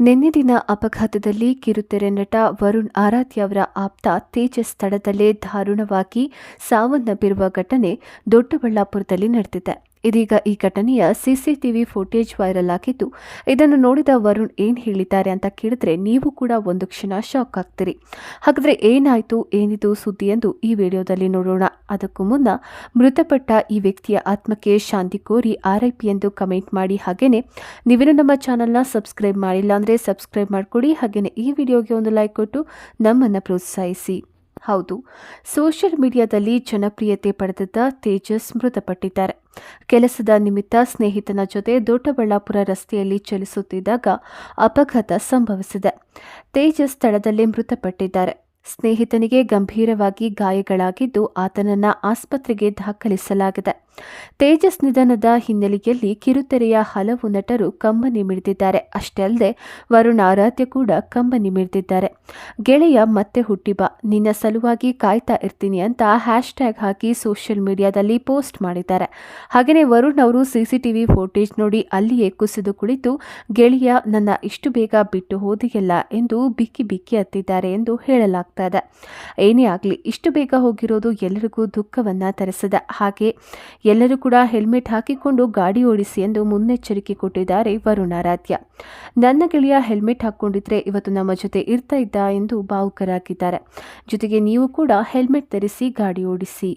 ನಿನ್ನೆ ದಿನ ಅಪಘಾತದಲ್ಲಿ ಕಿರುತೆರೆ ನಟ ವರುಣ್ ಆರಾಧ್ಯ ಅವರ ಆಪ್ತ ತೇಜಸ್ ಸ್ಥಳದಲ್ಲೇ ದಾರುಣವಾಗಿ ಸಾವನ್ನಪ್ಪಿರುವ ಘಟನೆ ದೊಡ್ಡಬಳ್ಳಾಪುರದಲ್ಲಿ ನಡೆದಿದೆ. ಇದೀಗ ಈ ಘಟನೆಯ ಸಿಸಿಟಿವಿ ಫುಟೇಜ್ ವೈರಲ್ ಆಗಿದ್ದು, ಇದನ್ನು ನೋಡಿದ ವರುಣ್ ಏನ್ ಹೇಳಿದ್ದಾರೆ ಅಂತ ಕೇಳಿದ್ರೆ, ನೀವು ಕೂಡ ಒಂದು ಕ್ಷಣ ಶಾಕ್ ಆಗ್ತೀರಿ. ಹಾಗಾದ್ರೆ ಏನಾಯ್ತು, ಏನಿದು ಸುದ್ದಿ ಎಂದು ಈ ವಿಡಿಯೋದಲ್ಲಿ ನೋಡೋಣ. ಅದಕ್ಕೂ ಮುನ್ನ ಮೃತಪಟ್ಟ ಈ ವ್ಯಕ್ತಿಯ ಆತ್ಮಕ್ಕೆ ಶಾಂತಿ ಕೋರಿ ಆರ್ಐಪಿ ಎಂದು ಕಮೆಂಟ್ ಮಾಡಿ. ಹಾಗೇನೆ ನೀವೇನು ನಮ್ಮ ಚಾನಲ್ನ ಸಬ್ಸ್ಕ್ರೈಬ್ ಮಾಡಿಲ್ಲ ಅಂದರೆ ಸಬ್ಸ್ಕ್ರೈಬ್ ಮಾಡಿಕೊಡಿ. ಹಾಗೇನೆ ಈ ವಿಡಿಯೋಗೆ ಒಂದು ಲೈಕ್ ಕೊಟ್ಟು ನಮ್ಮನ್ನು ಪ್ರೋತ್ಸಾಹಿಸಿ. ಹೌದು. ಸೋಷಿಯಲ್ ಮೀಡಿಯಾದಲ್ಲಿ ಜನಪ್ರಿಯತೆ ಪಡೆದಿದ್ದ ತೇಜಸ್ ಮೃತಪಟ್ಟಿದ್ದಾರೆ. ಕೆಲಸದ ನಿಮಿತ್ತ ಸ್ನೇಹಿತನ ಜೊತೆ ದೊಡ್ಡಬಳ್ಳಾಪುರ ರಸ್ತೆಯಲ್ಲಿ ಚಲಿಸುತ್ತಿದ್ದಾಗ ಅಪಘಾತ ಸಂಭವಿಸಿದೆ. ತೇಜಸ್ ಸ್ಥಳದಲ್ಲೇ ಮೃತಪಟ್ಟಿದ್ದಾರೆ. ಸ್ನೇಹಿತನಿಗೆ ಗಂಭೀರವಾಗಿ ಗಾಯಗಳಾಗಿದ್ದು ಆತನನ್ನ ಆಸ್ಪತ್ರೆಗೆ ದಾಖಲಿಸಲಾಗಿದೆ. ತೇಜಸ್ ನಿಧನದ ಹಿನ್ನೆಲೆಯಲ್ಲಿ ಕಿರುತೆರೆಯ ಹಲವು ನಟರು ಕಂಬನಿ ಮಿಡಿದಿದ್ದಾರೆ. ಅಷ್ಟೇ ಅಲ್ಲದೆ, ವರುಣ್ ಆರಾಧ್ಯ ಕೂಡ ಕಂಬನಿ ಮಿಡಿದಿದ್ದಾರೆ. ಗೆಳೆಯ ಮತ್ತೆ ಹುಟ್ಟಿಬಾ, ನಿನ್ನ ಸಲುವಾಗಿ ಕಾಯ್ತಾ ಇರ್ತೀನಿ ಅಂತ ಹ್ಯಾಶ್ ಟ್ಯಾಗ್ ಹಾಕಿ ಸೋಷಿಯಲ್ ಮೀಡಿಯಾದಲ್ಲಿ ಪೋಸ್ಟ್ ಮಾಡಿದ್ದಾರೆ. ಹಾಗೆಯೇ ವರುಣ್ ಅವರು ಸಿಸಿಟಿವಿ ಫೋಟೇಜ್ ನೋಡಿ ಅಲ್ಲಿಯೇ ಕುಸಿದು ಕುಳಿತು, ಗೆಳೆಯ ನನ್ನ ಇಷ್ಟು ಬೇಗ ಬಿಟ್ಟು ಹೋದಿಯಲ್ಲ ಎಂದು ಬಿಕ್ಕಿ ಬಿಕ್ಕಿ ಹತ್ತಿದ್ದಾರೆ ಎಂದು ಹೇಳಲಾಗ್ತಾ ಇದೆ. ಏನೇ ಆಗಲಿ, ಇಷ್ಟು ಬೇಗ ಹೋಗಿರೋದು ಎಲ್ಲರಿಗೂ ದುಃಖವನ್ನ ತರಿಸಿದೆ. ಹಾಗೆ ಎಲ್ಲರೂ ಕೂಡ ಹೆಲ್ಮೆಟ್ ಹಾಕಿಕೊಂಡು ಗಾಡಿ ಓಡಿಸಿ ಎಂದು ಮುನ್ನೆಚ್ಚರಿಕೆ ಕೊಟ್ಟಿದ್ದಾರೆ ವರುಣಾರಾಧ್ಯ ನನ್ನ ಗೆಳೆಯ ಹೆಲ್ಮೆಟ್ ಹಾಕ್ಕೊಂಡಿದ್ರೆ ಇವತ್ತು ನಮ್ಮ ಜೊತೆ ಇರ್ತಾ ಇದ್ದ ಎಂದು ಭಾವುಕರಾಗಿದ್ದಾರೆ. ಜೊತೆಗೆ ನೀವು ಕೂಡ ಹೆಲ್ಮೆಟ್ ಧರಿಸಿ ಗಾಡಿ ಓಡಿಸಿ.